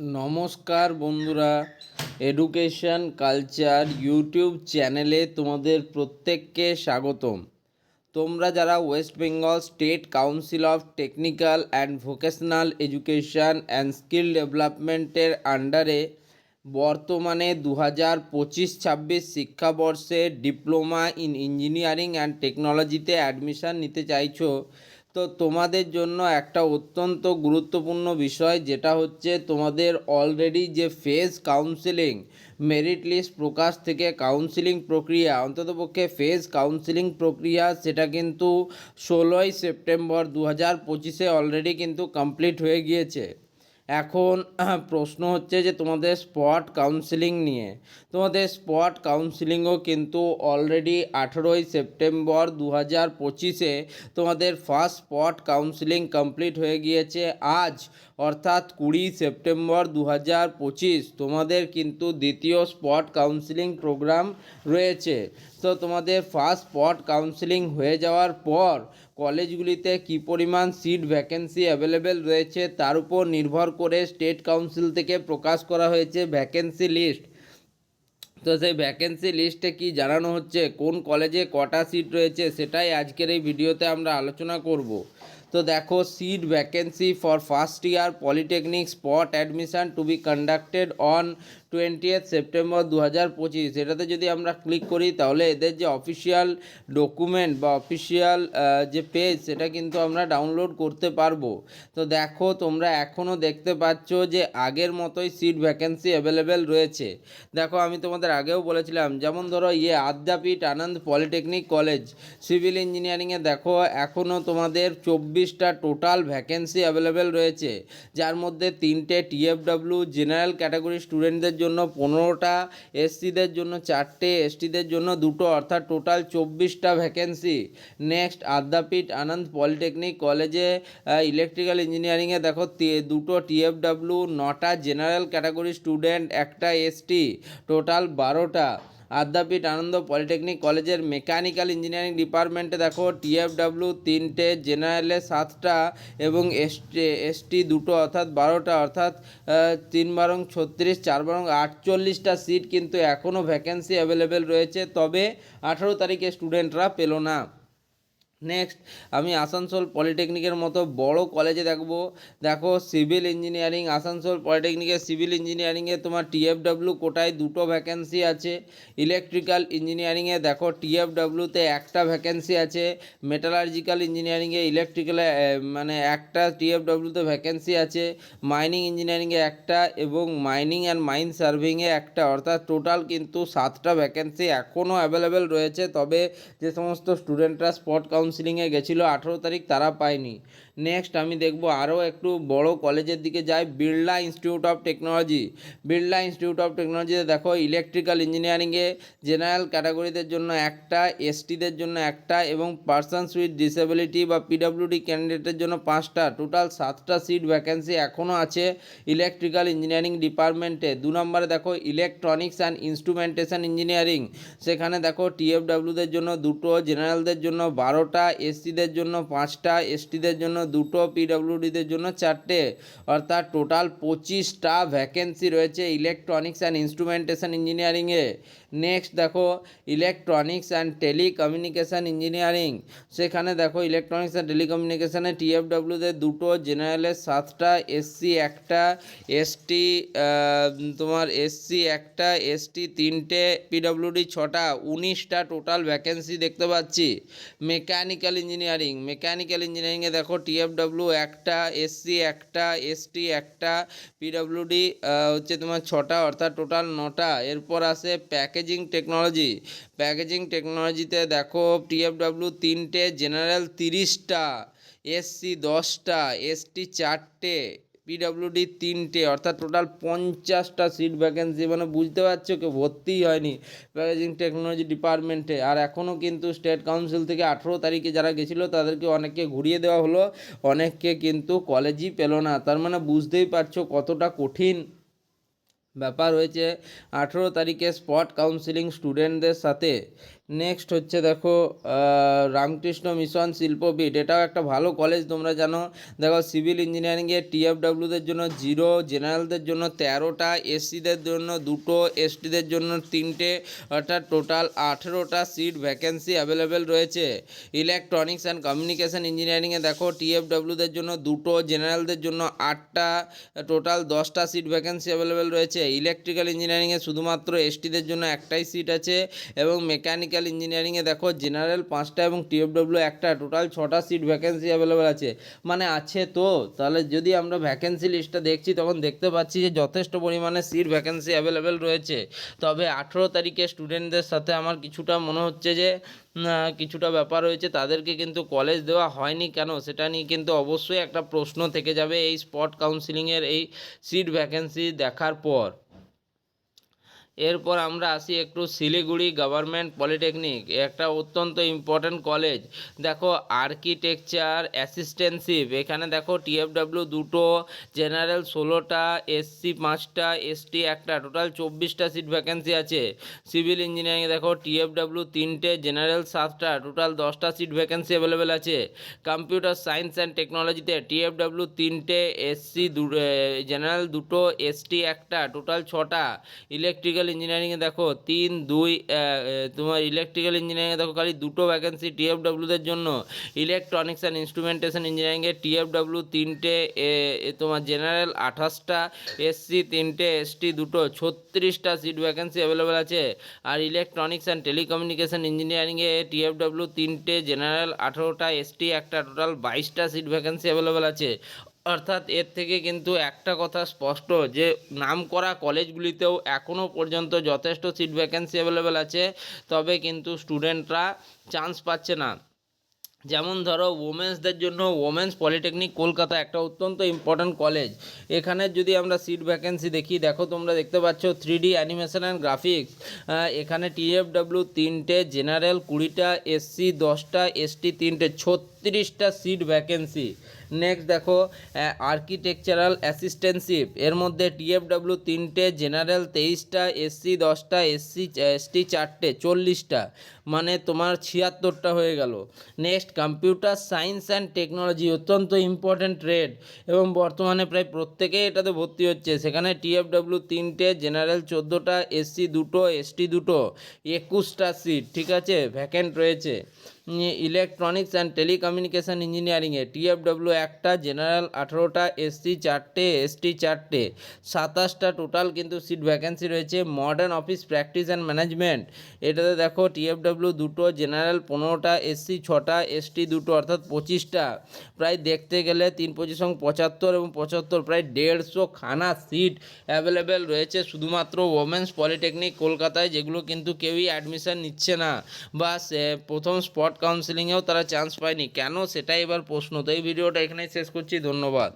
নমস্কার বন্ধুরা education culture YouTube চ্যানেলে তোমাদের প্রত্যেককে স্বাগতম। তোমরা যারা West Bengal state council of technical and vocational education and skill ডেভেলপমেন্টের আন্ডারে বর্তমানে দু হাজার পঁচিশ ছাব্বিশ শিক্ষাবর্ষে ডিপ্লোমা ইন ইঞ্জিনিয়ারিং অ্যান্ড টেকনোলজিতে অ্যাডমিশান নিতে চাইছো তো তোমাদের জন্য একটা অত্যন্ত গুরুত্বপূর্ণ বিষয়, যেটা হচ্ছে তোমাদের অলরেডি যে ফেজ কাউন্সিলিং মেরিট লিস্ট প্রকাশ থেকে কাউন্সিলিং প্রক্রিয়া, অন্ততপক্ষে ফেজ কাউন্সিলিং প্রক্রিয়া, সেটা কিন্তু ষোলোই সেপ্টেম্বর দু হাজার পঁচিশে অলরেডি কিন্তু কমপ্লিট হয়ে গিয়েছে। এখন প্রশ্ন হচ্ছে যে তোমাদের স্পট কাউন্সিলিং নিয়ে। তোমাদের স্পট কাউন্সিলিংও কিন্তু অলরেডি আঠেরোই সেপ্টেম্বর দু হাজার পঁচিশে তোমাদের ফার্স্ট স্পট কাউন্সিলিং কমপ্লিট হয়ে গিয়েছে। আজ অর্থাৎ কুড়ি সেপ্টেম্বর দু হাজার পঁচিশ। তোমাদের কিন্তু দ্বিতীয় স্পট কাউন্সিলিং প্রোগ্রাম রয়েছে। তো তোমাদের ফার্স্ট স্পট কাউন্সিলিং হয়ে যাওয়ার পর কলেজগুলিতে কী পরিমাণ সিট ভ্যাকেন্সি অ্যাভেলেবেল রয়েছে তার উপর নির্ভর করে স্টেট কাউন্সিল থেকে প্রকাশ করা হয়েছে ভ্যাকেন্সি লিস্ট তো সেই ভ্যাকেন্সি লিস্টে কি জানানো হচ্ছে? কোন কলেজে কটা সিট রয়েছে? সেটাই আজকের এই ভিডিওতে আমরা আলোচনা করব। তো দেখো seat vacancy for first year polytechnic spot admission to be conducted on twentieth September দু হাজার পঁচিশ। এটাতে যদি আমরা ক্লিক করি, তাহলে এদের যে অফিসিয়াল ডকুমেন্ট বা অফিসিয়াল যে পেজ সেটা কিন্তু আমরা ডাউনলোড করতে পারব। তো দেখো, তোমরা এখনও দেখতে পাচ্ছ যে আগের মতোই সিট ভ্যাকেন্সি অ্যাভেলেবেল রয়েছে। দেখো, আমি তোমাদের আগেও বলেছিলাম, যেমন ধরো ইয়ে Adyapeeth Ananda polytechnic college, civil ইঞ্জিনিয়ারিংয়ে দেখো এখনও তোমাদের চব্বিশটা টোটাল ভ্যাকেন্সি অ্যাভেলেবেল রয়েছে। যার মধ্যে তিনটে টিএফডব্লিউ জেনারেল ক্যাটাগরি স্টুডেন্টদের জন্য পনেরোটা এসসিদের জন্য চারটে এসটিদের জন্য দুটো, অর্থাৎ টোটাল চব্বিশটা vacancy next Adyapeeth Ananda polytechnic কলেজে ইলেকট্রিক্যাল ইঞ্জিনিয়ারিংয়ে দেখো দুটো টিএফডাব্লিউ নটা জেনারেল ক্যাটাগরি স্টুডেন্ট একটা এসটি, টোটাল বারোটা। আদ্যাপীঠ আনন্দ পলিটেকনিক কলেজের মেকানিক্যাল ইঞ্জিনিয়ারিং ডিপার্টমেন্টে দেখো টিএফডাব্লিউ তিনটে, জেনারেলে সাতটা এবং এসটি এসটি দুটো, অর্থাৎ বারোটা, অর্থাৎ তিন বারং ছত্রিশ, চার বারং আটচল্লিশটা সিট কিন্তু এখনও ভ্যাকেন্সি অ্যাভেলেবেল রয়েছে। তবে আঠারো তারিখে স্টুডেন্টরা পেল না। নেক্সট আমি আসানসোল পলিটেকনিকের মতো বড় কলেজে দেখব। দেখো সিভিল ইঞ্জিনিয়ারিং আসানসোল পলিটেকনিকের সিভিল ইঞ্জিনিয়ারিংয়ে তোমার টিএফডব্লিউ কোটায় দুটো ভ্যাকেন্সি আছে। ইলেকট্রিক্যাল ইঞ্জিনিয়ারিংয়ে দেখো টিএফডব্লিউতে একটা ভ্যাকেন্সি আছে। মেটালার্জিক্যাল ইঞ্জিনিয়ারিংয়ে ইলেকট্রিক্যালে মানে একটা টিএফডব্লিউতে ভ্যাকেন্সি আছে। মাইনিং ইঞ্জিনিয়ারিংয়ে একটা এবং মাইনিং অ্যান্ড মাইন সার্ভিংয়ে একটা। অর্থাৎ টোটাল কিন্তু সাতটা ভ্যাকেন্সি এখনও অ্যাভেলেবেল রয়েছে। তবে যে সমস্ত স্টুডেন্টরা স্পট কাউন্সিলিংয়ে গেছিল আঠেরো তারিখ তারা পায়নি। নেক্সট আমি দেখব আরও একটু বড় কলেজের দিকে যাই Birla institute of technology Birla institute of টেকনোলজিতে দেখো ইলেকট্রিক্যাল ইঞ্জিনিয়ারিংয়ে জেনারেল ক্যাটাগরিদের জন্য একটা এসটিদের জন্য একটা এবং পার্সনস উইথ ডিসেবিলিটি বা পিডব্লিউডি ক্যান্ডিডেটের জন্য পাঁচটা। টোটাল সাতটা সিট ভ্যাকেন্সি এখনও আছে ইলেকট্রিক্যাল ইঞ্জিনিয়ারিং ডিপার্টমেন্টে দু নম্বরে দেখো ইলেকট্রনিক্স অ্যান্ড ইনস্ট্রুমেন্টেশন ইঞ্জিনিয়ারিং সেখানে দেখো টিএফডব্লিউদের জন্য দুটো জেনারেলদের জন্য বারোটা এসসিদের জন্য পাঁচটা এসটিদের জন্য দুটো পিডব্লিউডিদের জন্য চারটে অর্থাৎ টোটাল পঁচিশটা ভ্যাকেন্সি রয়েছে ইলেকট্রনিক্স অ্যান্ড ইনস্ট্রুমেন্টেশন ইঞ্জিনিয়ারিংয়ে নেক্সট দেখো ইলেকট্রনিক্স অ্যান্ড টেলিকমিউনিকেশান ইঞ্জিনিয়ারিং সেখানে দেখো ইলেকট্রনিক্স অ্যান্ড টেলিকমিউনিকেশানে টিএফডব্লিউদের দুটো জেনারেলের সাতটা এসসি একটা এসটি তোমার এসসি একটা এসটি তিনটে পিডব্লিউডি ছটা, উনিশটা টোটাল ভ্যাকেন্সি দেখতে পাচ্ছি। মেকানিক্যাল ইঞ্জিনিয়ারিং মেকানিক্যাল ইঞ্জিনিয়ারিংয়ে দেখো টিএফডব্লিউ একটা এসসি একটা এসটি একটা পিডব্লিউডি হচ্ছে তোমার ছটা, অর্থাৎ টোটাল নটা। এরপর আসে প্যাকেজিং টেকনোলজি। প্যাকেজিং টেকনোলজিতে দেখো টিএফডব্লিউ তিনটে, জেনারেল তিরিশটা, এসসি দশটা, এসটি চারটে, পিডব্লিউডি তিনটে, অর্থাৎ টোটাল পঞ্চাশটা সিট ভ্যাকেন্সি মানে বুঝতে পারছ কেউ ভর্তিই হয়নি প্যাকেজিং টেকনোলজি ডিপার্টমেন্টে। আর এখনও কিন্তু স্টেট কাউন্সিল থেকে আঠেরো তারিখে যারা গেছিল, তাদেরকে অনেককে ঘুরিয়ে দেওয়া হলো, অনেককে কিন্তু কলেজই পেল না। তার মানে বুঝতেই পারছ কতটা কঠিন ব্যাপার হয়েছে। আঠেরো তারিখে স্পট কাউন্সিলিং স্টুডেন্টদের সাথে নেক্সট হচ্ছে দেখো রামকৃষ্ণ মিশন শিল্পপীঠ এটাও একটা ভালো কলেজ তোমরা জানো। দেখো সিভিল ইঞ্জিনিয়ারিংয়ে টিএফডাব্লিউদের জন্য জিরো জেনারেলদের জন্য তেরোটা এসসিদের জন্য দুটো এসটিদের জন্য তিনটে, অর্থাৎ টোটাল আঠেরোটা সিট ভ্যাকেন্সি অ্যাভেলেবেল রয়েছে। ইলেকট্রনিক্স অ্যান্ড কমিউনিকেশন ইঞ্জিনিয়ারিংয়ে দেখো টিএফডাব্লিউদের জন্য দুটো জেনারেলদের জন্য আটটা টোটাল দশটা সিট ভ্যাকেন্সি অ্যাভেলেবেল রয়েছে। ইলেকট্রিক্যাল ইঞ্জিনিয়ারিংয়ে শুধুমাত্র এসটিদের জন্য একটাই সিট আছে এবং মেকানিক্যাল ইঞ্জিনিয়ারিংয়ে দেখো জেনারেল পাঁচটা এবং টিএফডব্লিউ একটা টোটাল ছটা সিট ভ্যাকেন্সি অ্যাভেলেবেল আছে। মানে আছে তো? তাহলে যদি আমরা ভ্যাকেন্সি লিস্টটা দেখছি, তখন দেখতে পাচ্ছি যে যথেষ্ট পরিমাণে সিট ভ্যাকেন্সি অ্যাভেলেবেল রয়েছে। তবে আঠেরো তারিখে স্টুডেন্টদের সাথে আমার কিছুটা মনে হচ্ছে যে কিছুটা ব্যাপার রয়েছে। তাদেরকে কিন্তু কলেজ দেওয়া হয়নি কেন? সেটা নিয়ে কিন্তু অবশ্যই একটা প্রশ্ন থেকে যাবে এই স্পট কাউন্সিলিংয়ের এই সিট ভ্যাকেন্সি দেখার পর। এরপর আমরা আসি একটু শিলিগুড়ি গভর্নমেন্ট পলিটেকনিক, একটা অত্যন্ত ইম্পর্ট্যান্ট কলেজ দেখো আর্কিটেকচার অ্যাসিস্ট্যান্টশিপ এখানে দেখো টিএফডব্লিউ দুটো জেনারেল ষোলোটা এসসি পাঁচটা এসটি একটা টোটাল চব্বিশটা সিট ভ্যাকেন্সি আছে। সিভিল ইঞ্জিনিয়ারিং দেখো টিএফডব্লিউ তিনটে জেনারেল সাতটা টোটাল দশটা সিট ভ্যাকেন্সি অ্যাভেলেবেল আছে। কম্পিউটার সায়েন্স অ্যান্ড টেকনোলজিতে টিএফডব্লিউ তিনটে এসসি জেনারেল দুটো এসটি একটা টোটাল ছটা। ইলেকট্রিক্যাল ইঞ্জিনিয়ারিংয়ে দেখো, তিন, দুই তোমার ইলেকট্রিক্যাল ইঞ্জিনিয়ারিংয়ে দেখো খালি দুটো ভ্যাকেন্সি টিএফডব্লিউদের জন্য। ইলেকট্রনিক্স অ্যান্ড ইনস্ট্রুমেন্টেশন ইঞ্জিনিয়ারিংয়ে টিএফডব্লিউ তিনটে তোমার জেনারেল আঠাশটা এসসি তিনটে এসটি দুটো, ছত্রিশটা সিট ভ্যাকেন্সি অ্যাভেলেবেল আছে। আর ইলেকট্রনিক্স অ্যান্ড টেলিকমিউনিকেশন ইঞ্জিনিয়ারিংয়ে টিএফডব্লিউ তিনটে জেনারেল আঠেরোটা এসটি একটা টোটাল বাইশটা সিট ভ্যাকেন্সি অ্যাভেলেবেল আছে। অর্থাৎ এর থেকে কিন্তু একটা কথা স্পষ্ট যে নাম করা কলেজগুলিতেও এখনও পর্যন্ত যথেষ্ট সিট ভ্যাকেন্সি অ্যাভেলেবেল আছে, তবে কিন্তু স্টুডেন্টরা চান্স পাচ্ছে না। যেমন ধরো ওমেন্সদের জন্য ওমেন্স পলিটেকনিক কলকাতা একটা অত্যন্ত ইম্পর্ট্যান্ট কলেজ এখানে যদি আমরা সিট ভ্যাকেন্সি দেখি, দেখো তোমরা দেখতে পাচ্ছ three D animation and graphics এখানে টিএফডব্লিউ তিনটে জেনারেল কুড়িটা এসসি দশটা এসটি তিনটে, ছত্রিশটা সিট ভ্যাকেন্সি নেক্সট দেখো আর্কিটেকচারাল অ্যাসিস্ট্যান্টশিপ এর মধ্যে টিএফডব্লিউ তিনটে জেনারেল তেইশটা এসসি দশটা এসসি এসটি চারটে, চল্লিশটা। মানে তোমার ছিয়াত্তরটা হয়ে গেল। Next computer science and technology অত্যন্ত ইম্পর্ট্যান্ট ট্রেড এবং বর্তমানে প্রায় প্রত্যেকেই এটাতে ভর্তি হচ্ছে। সেখানে টিএফডব্লিউ তিনটে জেনারেল চোদ্দোটা এসসি দুটো এসটি দুটো, একুশটা সিট ঠিক আছে? ভ্যাকেন্ট রয়েছে। ইলেকট্রনিক্স অ্যান্ড টেলিকমিউনিকেশন ইঞ্জিনিয়ারিংয়ে টিএফডব্লিউ একটা, জেনারেল আঠেরোটা, এসসি চারটে, এসটি চারটে, সাতাশটা টোটাল কিন্তু সিট ভ্যাকেন্সি রয়েছে। Modern office practice and management এটাতে দেখো টিএফডব্লিউ দুটো, জেনারেল পনেরোটা, এসসি ছটা, এসটি দুটো, অর্থাৎ পঁচিশটা। প্রায় দেখতে গেলে তিন পঁচিশ পঁচাত্তর এবং পঁচাত্তর প্রায় দেড়শো খানা সিট অ্যাভেলেবেল রয়েছে শুধুমাত্র ওমেন্স পলিটেকনিক কলকাতায়, যেগুলো কিন্তু কেউই অ্যাডমিশন নিচ্ছে না। বা প্রথম স্পট কাউন্সিলিংয়েও তারা চান্স পায়নি। কেন? সেটাই এবার প্রশ্ন। তো এই ভিডিওটা এখানেই শেষ করছি। ধন্যবাদ।